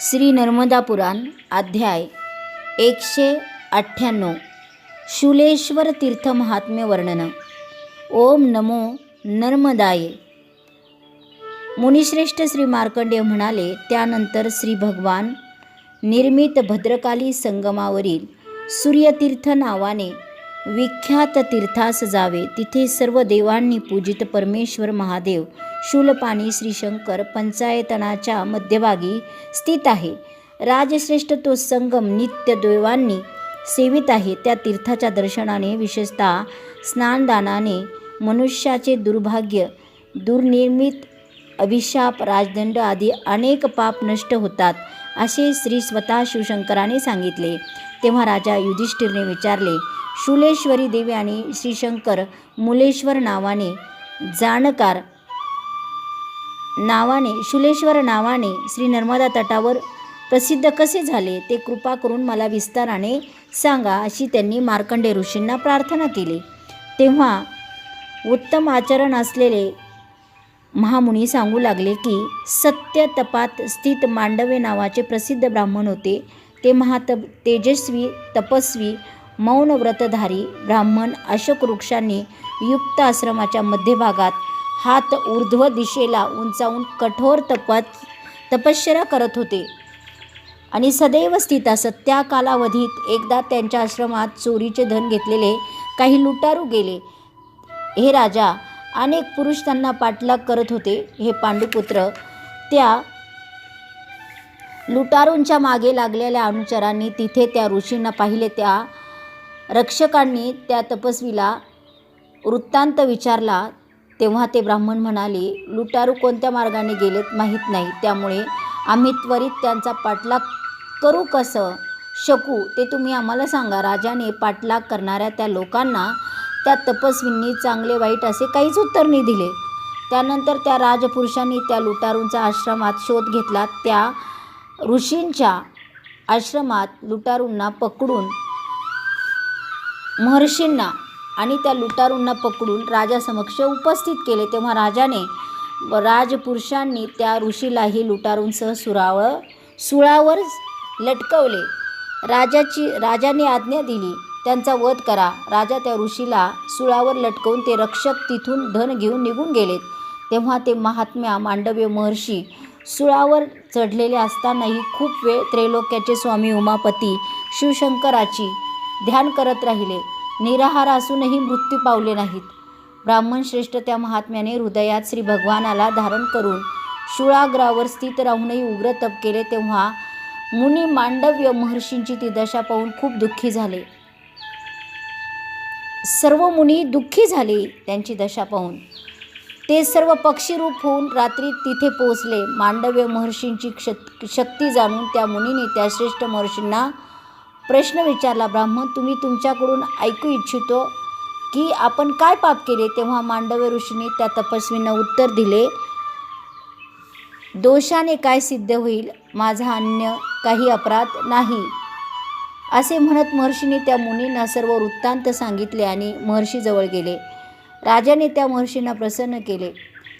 श्री नर्मदा पुराण अध्याय एकशे अठ्ठ्याण्णव. शूलेश्वर तीर्थ महात्म्य वर्णन. ओम नमो नर्मदाये. मुनिश्रेष्ठ श्री मार्कंडेय म्हणाले त्यानंतर श्री भगवान निर्मित भद्रकाली संगमावरील सूर्यतीर्थ नावाने विख्यात तीर्थास जावे. तिथे सर्व देवांनी पूजित परमेश्वर महादेव. शूलपाणी श्रीशंकर पंचायतनाच्या मध्यभागी स्थित आहे. राजश्रेष्ठ तो संगम नित्य देवांनी सेवित आहे. त्या तीर्थाच्या दर्शनाने विशेषतः स्नानदानाने मनुष्याचे दुर्भाग्य दुर्निर्मित अभिशाप राजदंड आदी अनेक पाप नष्ट होतात असे श्री स्वतः शिवशंकराने सांगितले. तेव्हा राजा युधिष्ठिरने विचारले शूलेश्वरी देवी आणि श्रीशंकर मुलेश्वर नावाने जाणकार नावाने शुलेश्वर नावाने श्री नर्मदा तटावर प्रसिद्ध कसे झाले ते कृपा करून मला विस्ताराने सांगा अशी त्यांनी मार्कंडे ऋषींना प्रार्थना केली. तेव्हा उत्तम आचरण असलेले महामुनी सांगू लागले की सत्य तपात स्थित मांडवे नावाचे प्रसिद्ध ब्राह्मण होते. ते महातप तेजस्वी तपस्वी मौन व्रतधारी ब्राह्मण अशोक वृक्षांनी युक्त आश्रमाच्या मध्यभागात हात ऊर्ध्व दिशेला उंचावून कठोर तपत तपश्चर्या करत होते. आणि सदैव स्थित असत त्या कालावधीत एकदा त्यांच्या आश्रमात चोरीचे धन घेतलेले काही लुटारू गेले. हे राजा अनेक पुरुष त्यांना पाठलाग करत होते. हे पांडुपुत्र त्या लुटारूंच्या मागे लागलेल्या अनुचरांनी तिथे त्या ऋषींना पाहिले त्या रक्षकांनी त्या तपस्वीला वृत्तांत विचारला तेव्हा ते ब्राह्मण म्हणाले लुटारू कोणत्या मार्गाने गेलेत माहीत नाही. त्यामुळे आम्ही त्वरित त्यांचा पाठलाग करू कसं? शकू ते तुम्ही आम्हाला सांगा. राजाने पाठलाग करणाऱ्या त्या लोकांना त्या तपस्वींनी चांगले वाईट असे काहीच उत्तर नाही दिले. त्यानंतर त्या राजपुरुषांनी त्या लुटारूंचा आश्रमात शोध घेतला. त्या ऋषींच्या आश्रमात लुटारूंना पकडून महर्षींना आणि त्या लुटारूंना पकडून राजासमक्ष उपस्थित केले. तेव्हा राजाने राजपुरुषांनी त्या ऋषीलाही लुटारूंसह सुरावर सुळावर लटकवले. राजाची राजाने आज्ञा दिली त्यांचा वध करा. राजा त्या ऋषीला सुळावर लटकवून ते रक्षक तिथून धन घेऊन निघून गेलेत तेव्हा ते महात्म्या मांडव्य महर्षी सुळावर चढलेले असतानाही खूप वेळ त्रैलोक्याचे स्वामी उमापती शिवशंकराची ध्यान करत राहिले. निराहार असूनही मृत्यू पावले नाहीत. ब्राह्मण श्रेष्ठ त्या महात्म्याने हृदयात श्री भगवानाला धारण करून शुळाग्रावर स्थित राहूनही उग्र तप केले तेव्हा मुनी मांडव्य महर्षींची ती दशा पाहून खूप दुःखी झाले. सर्व मुनी दुःखी झाले त्यांची दशा पाहून. ते सर्व पक्षीरूप होऊन रात्री तिथे पोहोचले. मांडव्य महर्षींची क्ष शक्ती जाणून त्या मुनीने त्या श्रेष्ठ महर्षींना प्रश्न विचारला ब्राह्मण तुम्ही तुमच्याकडून ऐकू इच्छितो की आपण काय पाप केले? तेव्हा मांडव्य ऋषीने त्या तपस्वींना उत्तर दिले दोषाने काय सिद्ध होईल माझा अन्य काही अपराध नाही. असे म्हणत महर्षीने त्या मुनींना सर्व वृत्तांत सांगितले आणि महर्षीजवळ गेले. राजाने त्या महर्षींना प्रसन्न केले.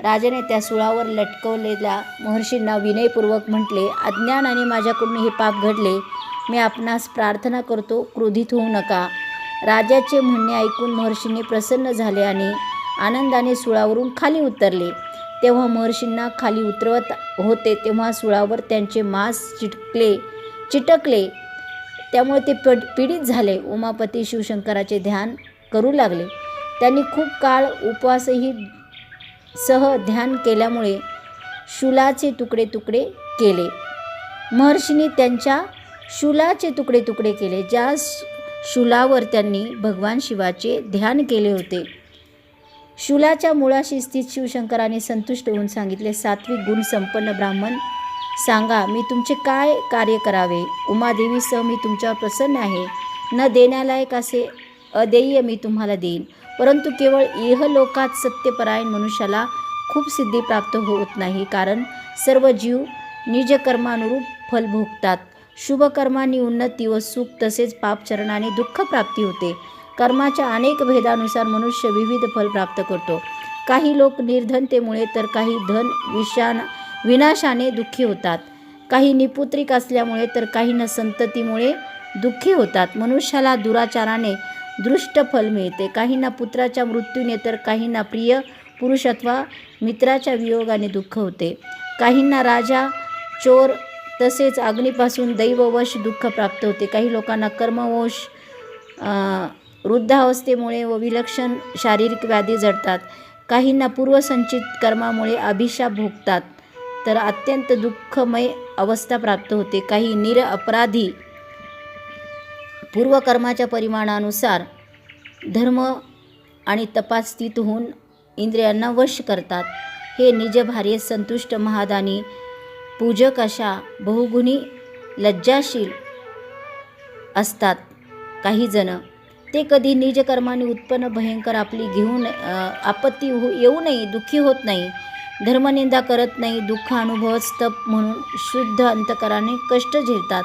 राजाने त्या सुळावर लटकवलेल्या महर्षींना विनयपूर्वक म्हटले अज्ञानाने माझ्याकडून हे पाप घडले. मी आपणास प्रार्थना करतो क्रोधित होऊ नका. राजाचे म्हणणे ऐकून महर्षींनी प्रसन्न झाले आणि आनंदाने सुळावरून खाली उतरले. तेव्हा महर्षींना खाली उतरवत होते तेव्हा सुळावर त्यांचे मांस चिटकले चिटकले. त्यामुळे ते पड पीडित झाले. उमापती शिवशंकराचे ध्यान करू लागले. त्यांनी खूप काळ उपवासही सह ध्यान केल्यामुळे शूलाचे तुकडे तुकडे केले. महर्षींनी त्यांच्या शूलाचे तुकडे तुकडे केले. ज्या शूलावर त्यांनी भगवान शिवाचे ध्यान केले होते. शूलाच्या मुळाशी स्थित शिवशंकराने संतुष्ट होऊन सांगितले सात्विक गुण संपन्न ब्राह्मण सांगा मी तुमचे काय कार्य करावे? उमादेवीसह मी तुमच्यावर प्रसन्न आहे. न देण्यालायक असे अदेय मी तुम्हाला देईन. परंतु केवळ इहलोकात सत्यपरायण मनुष्याला खूप सिद्धी प्राप्त होत नाही कारण सर्व जीव निजकर्मानुरूप फल भोगतात. शुभकर्मांनी उन्नती व सुख तसेच पापचरणाने दुःख प्राप्ती होते. कर्माच्या अनेक भेदानुसार मनुष्य विविध फल प्राप्त करतो. काही लोक निर्धनतेमुळे तर काही धन विषाण विनाशाने दुःखी होतात. काही निपुत्रिक असल्यामुळे तर काहींना संततीमुळे दुःखी होतात. मनुष्याला दुराचाराने दृष्ट फल मिळते. काहींना पुत्राच्या मृत्यूने तर काहींना प्रिय पुरुष अथवा मित्राच्या वियोगाने दुःख होते. काहींना राजा चोर तसेच अग्नीपासून दैववश दुःख प्राप्त होते. काही लोकांना कर्मवश वृद्धावस्थेमुळे व विलक्षण शारीरिक व्याधी जडतात. काहींना पूर्वसंचित कर्मामुळे अभिशाप भोगतात. तर अत्यंत दुःखमय अवस्था प्राप्त होते. काही निर अपराधी पूर्वकर्माच्या परिमाणानुसार धर्म आणि तपास स्थित होऊन इंद्रियांना वश करतात. हे निजभार्य संतुष्ट महादानी पूजक अशा बहुगुणी लज्जाशील असतात काही जण. ते कधी निज कर्माने उत्पन्न भयंकर आपली घेऊन आपत्ती हो येऊ नये दुःखी होत नाही. धर्मनिंदा करत नाही दुःख अनुभवत स्तप म्हणून शुद्ध अंतकराने कष्ट झेलतात.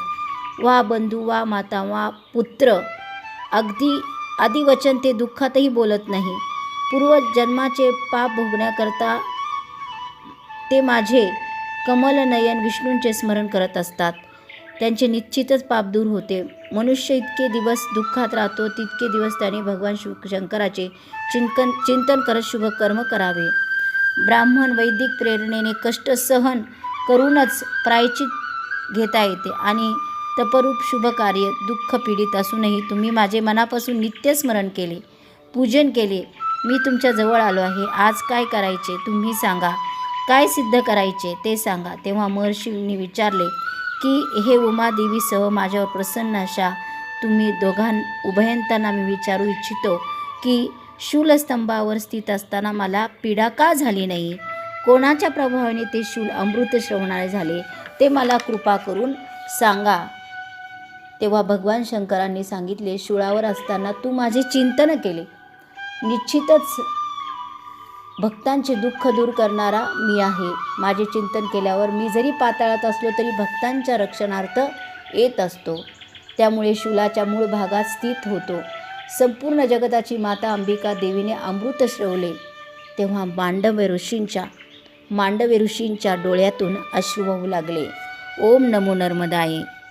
वा बंधू वा माता वा पुत्र अगदी आदिवचन ते दुःखातही बोलत नाही. पूर्वजन्माचे पाप भोगण्याकरता ते माझे कमलनयन विष्णूंचे स्मरण करत असतात. त्यांचे निश्चितच पाप दूर होते. मनुष्य इतके दिवस दुःखात राहतो तितके दिवस त्याने भगवान शिव शंकराचे चिंतन चिंतन करत शुभ कर्म करावे. ब्राह्मण वैदिक प्रेरणेने कष्ट सहन करूनच प्रायचित घेता येते आणि तपरूप शुभ कार्य दुःख पीडित असूनही तुम्ही माझे मनापासून नित्य स्मरण केले पूजन केले. मी तुमच्या जवळ आलो आहे. आज काय करायचे? तुम्ही सांगा. काय सिद्ध करायचे ते सांगा. तेव्हा महर्षींनी विचारले की हे उमादेवीसह माझ्यावर प्रसन्न अशा तुम्ही दोघां उभयंतांना मी विचारू इच्छितो की शूलस्तंभावर स्थित असताना मला पीडा का झाली नाही? कोणाच्या प्रभावाने ते शूल अमृत श्रवणारे झाले? ते मला कृपा करून सांगा. तेव्हा भगवान शंकरांनी सांगितले शूळावर असताना तू माझे चिंतन केले. निश्चितच भक्तांचे दुःख दूर करणारा मी आहे. माझे चिंतन केल्यावर मी जरी पाताळात असलो तरी भक्तांच्या रक्षणार्थ येत असतो. त्यामुळे शूलाच्या मूळ भागात स्थित होतो. संपूर्ण जगताची माता अंबिका देवीने अमृत श्रवले. तेव्हा मांडव्य ऋषींच्या मांडव्य ऋषींच्या डोळ्यातून अश्रू वाहू लागले. ओम नमो नर्मदाये.